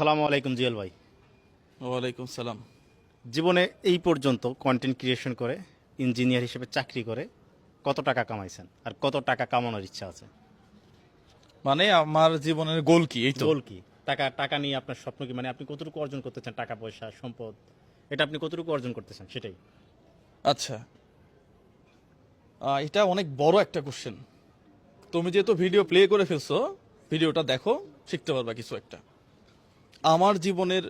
সালামু আলাইকুম জিয়াল ভাই। ওয়ালাইকুম সালাম। জীবনে এই পর্যন্ত কন্টেন্ট ক্রিয়েশন করে ইঞ্জিনিয়ার হিসেবে চাকরি করে কত টাকা কামাইছেন? আর কত টাকা কামানোর ইচ্ছা আছে? মানে আমার জীবনের গোল কি এই তো? গোল কি? টাকা টাকা নিয়ে আপনার স্বপ্ন কি? মানে আপনি কতটুকু অর্জন করতে চান? টাকা পয়সা সম্পদ? এটা আপনি কতটুকু অর্জন করতে চান? সেটাই। আচ্ছা। এটা অনেক বড় একটা কোশ্চেন তুমি যেহেতু ভিডিও প্লে করে ফেলছো ভিডিওটা দেখো শিখতে পারবা কিছু একটা। আমার জীবনের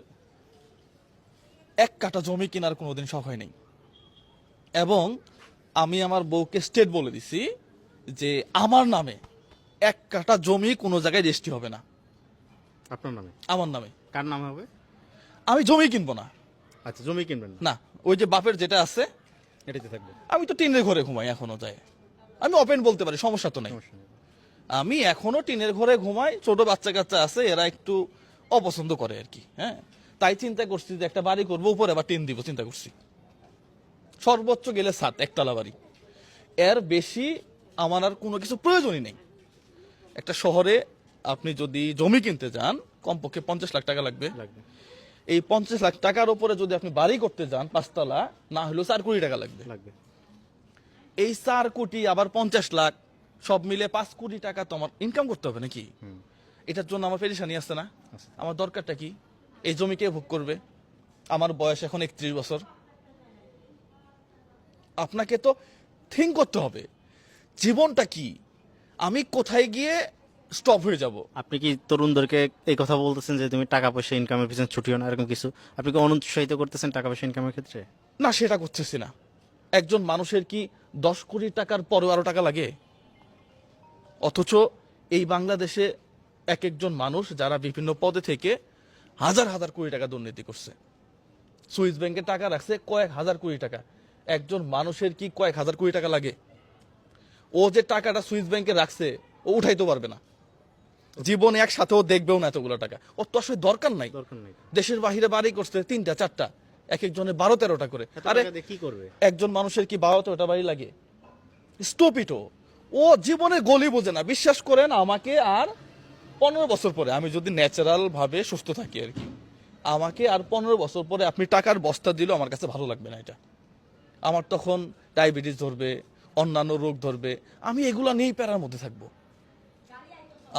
এক কাটা জমি কেনার কোনোদিন শখ হয় নাই এবং আমি আমার বউকে স্টেট বলে দিছি যে আমার নামে এক কাটা জমি কোনো জায়গায় রেজিস্ট্রি হবে না। আপনার নামে? আমার নামে। কার নামে হবে? আমি জমি কিনবো না। আচ্ছা জমি কিনবেন না? না ওই যে বাপের যেটা আছে এটাতে থাকবে। আমি তো টিনের ঘরে ঘুমাই এখনও যায় আমি ওপেন বলতে পারি সমস্যা তো নাই। আমি এখনও টিনের ঘরে ঘুমাই ছোট বাচ্চা কাচ্চা আছে এরা একটু অপছন্দ করে আর কি হ্যাঁ? তাই চিন্তা করছি যে একটা বাড়ি করব উপরে আবার টিন দিব চিন্তা করছি। সর্বোচ্চ গেলে সাত একতলা বাড়ি। এর বেশি আমার আর কোনো কিছু প্রয়োজনই নেই। একটা শহরে আপনি যদি জমি কিনতে যান কমপক্ষে পঞ্চাশ লাখ টাকা লাগবে। এই পঞ্চাশ লাখ টাকার উপরে যদি আপনি বাড়ি করতে যান পাঁচতলা না হলেও চার কোটি টাকা লাগবে। লাগবে। এই চার কোটি আবার পঞ্চাশ লাখ সব মিলে পাঁচ কোটি টাকা তো আমার ইনকাম করতে হবে নাকি? এটার জন্য আমার পেরেশানি আসছে না? আমার দরকারটা কি? এই জমি কে ভোগ করবে? আমার বয়স এখন একত্রিশ বছর। আপনাকে তো থিঙ্ক করতে হবে। জীবনটা কি? আমি কোথায় গিয়ে স্টপ হয়ে যাব? আপনি কি তরুণদেরকে এই কথা বলতেছেন যে তুমি টাকা পয়সা ইনকামের পিছনে ছুটিও না এরকম কিছু? আপনি কি অনুৎসাহিত করতেছেন টাকা পয়সা ইনকামের ক্ষেত্রে? না সেটা করতেছি না। একজন মানুষের কি দশ কোটি টাকার পরেও আরও টাকা লাগে? অথচ এই বাংলাদেশে এক একজন মানুষ যারা বিভিন্ন পদে থেকে হাজার হাজার কোটি টাকা দুর্নীতি করছে। সুইস ব্যাংকে টাকা রাখছে কয়েক হাজার কোটি টাকা। একজন মানুষের কি কয়েক হাজার কোটি টাকা লাগে? ও যে টাকাটা সুইস ব্যাংকে রাখছে ও উঠাইতে পারবে না। জীবনে একসাথেও দেখবেও না এতগুলো টাকা। ও তো আসলে দরকার নাই। দেশের বাহিরে বাড়ি করছে তিনটা চারটা। এক একজনের বারো তেরোটা করে। আরে কি করবে? একজন মানুষের কি বারো তেরোটা বাড়ি লাগে? স্টপিটো ও জীবনে গলি বোঝে না। বিশ্বাস করেন আমাকে আর পনেরো বছর পরে আমি যদি ন্যাচারাল ভাবে সুস্থ থাকি আর কি আমাকে আর পনেরো বছর পরে আপনি টাকার বস্তা দিলেও আমার কাছে ভালো লাগবে না এটা। আমার তখন ডায়াবেটিস ধরবে অন্যান্য রোগ ধরবে আমি এগুলো নিয়েই প্যারার মধ্যে থাকব।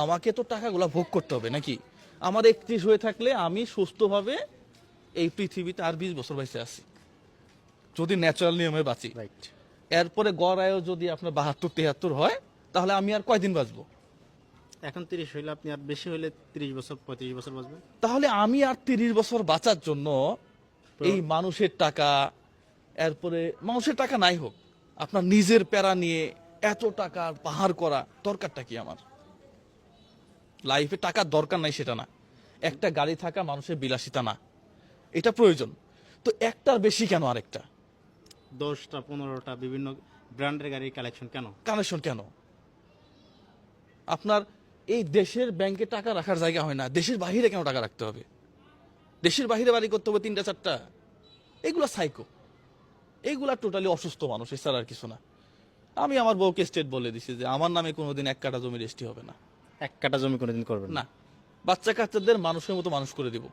আমাকে তো টাকাগুলা ভোগ করতে হবে নাকি? আমার একত্রিশ হয়ে থাকলে আমি সুস্থভাবে এই পৃথিবীতে আর বিশ বছর বেঁচে আছি। যদি ন্যাচারাল নিয়মে বাঁচি। রাইট এরপরে গড় আয়ু যদি আপনার বাহাত্তর তেহাত্তর হয় তাহলে আমি আর কয়দিন বাঁচবো? এখন তিরিশ হইলে আপনি আর বেশি হইলে তিরিশ বছর পঁয়ত্রিশ বছর বাঁচবেন। তাহলে আমি আর তিরিশ বছর বাঁচার জন্য এই মানুষের টাকা এরপরে মানুষের টাকা নাই হোক আপনার নিজের প্যারা নিয়ে এত টাকা পাহাড় করা দরকারটা কি আমার? লাইফে টাকার দরকার নাই সেটা না। একটা গাড়ি থাকা মানুষের বিলাসিতা না। এটা প্রয়োজন। তো একটার বেশি কেন আরেকটা? দশটা পনেরোটা বিভিন্ন ব্র্যান্ডের গাড়ির কালেকশন কেন? কালেকশন কেন? আপনার এই দেশের ব্যাংকে টাকা রাখার জায়গা হয় না। দেশের বাহিরে কেন টাকা রাখতে হবে? দেশের বাহিরে বাড়ি করতে হবে তিনটা চারটা? এগুলো সাইকো এইগুলা টোটালি অসুস্থ মানুষ এছাড়া আর কিছু না। আমি আমার বউকে স্টেট বলে দিছি যে আমার নামে কোনোদিন এক কাটা জমি রেস্টি হবে না। এক কাটা জমি কোনোদিন করবে না? বাচ্চা কাচ্চাদের মানুষের মতো মানুষ করে দিব।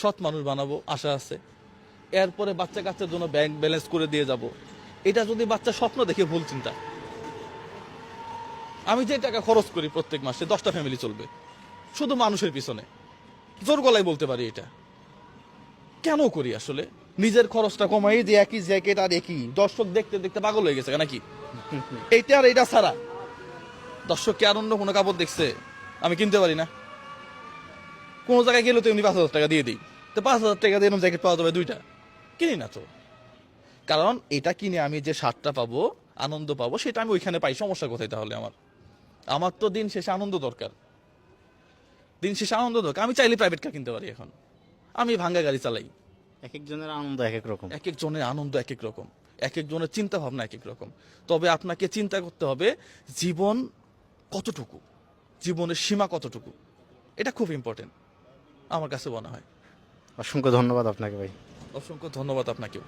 সৎ মানুষ বানাবো আশা আছে। এরপরে বাচ্চা কাচ্চার জন্য ব্যাংক ব্যালেন্স করে দিয়ে যাব। এটা যদি বাচ্চা স্বপ্ন দেখে ভুল চিন্তা। আমি যে টাকা খরচ করি প্রত্যেক মাসে, দশটা ফ্যামিলি চলবে। শুধু মানুষের পিছনে। জোর গলায় বলতে পারি এটা। কেন করি আসলে? নিজের খরচটা কমাই যে একই জ্যাকেট আর একই। দর্শক দেখতে দেখতে পাগল হয়ে গেছে নাকি? এইটা আর এটা ছাড়া। দর্শক কি আর অন্য কোনো কাপড় দেখছে? আমি কিনতে পারি না। কোনো জায়গায় গেলে তো এমনি পাঁচ হাজার টাকা দিয়ে দিই। তো পাঁচ হাজার টাকা দিয়ে জ্যাকেট পাওয়া যাবে দুইটা। কিনি না তো। কারণ এটা কিনে আমি যে শার্টটা পাবো, আনন্দ পাবো, সেটা আমি ওইখানে পাই। সমস্যা কোথায় তাহলে আমার। আমার তো দিন শেষে আনন্দ দরকার। দিন শেষে আনন্দ দরকার। আমি চাইলে প্রাইভেট কার কিনতে পারি এখন। আমি ভাঙ্গা গাড়ি চালাই। এক একজনের আনন্দ এক এক রকম। এক একজনের আনন্দ এক এক রকম। এক একজনের চিন্তা ভাবনা এক এক রকম। তবে আপনাকে চিন্তা করতে হবে জীবন কতটুকু? জীবনের সীমা কতটুকু? এটা খুব ইম্পর্টেন্ট আমার কাছে মনে হয়। অসংখ্য ধন্যবাদ আপনাকে ভাই। অসংখ্য ধন্যবাদ আপনাকেও।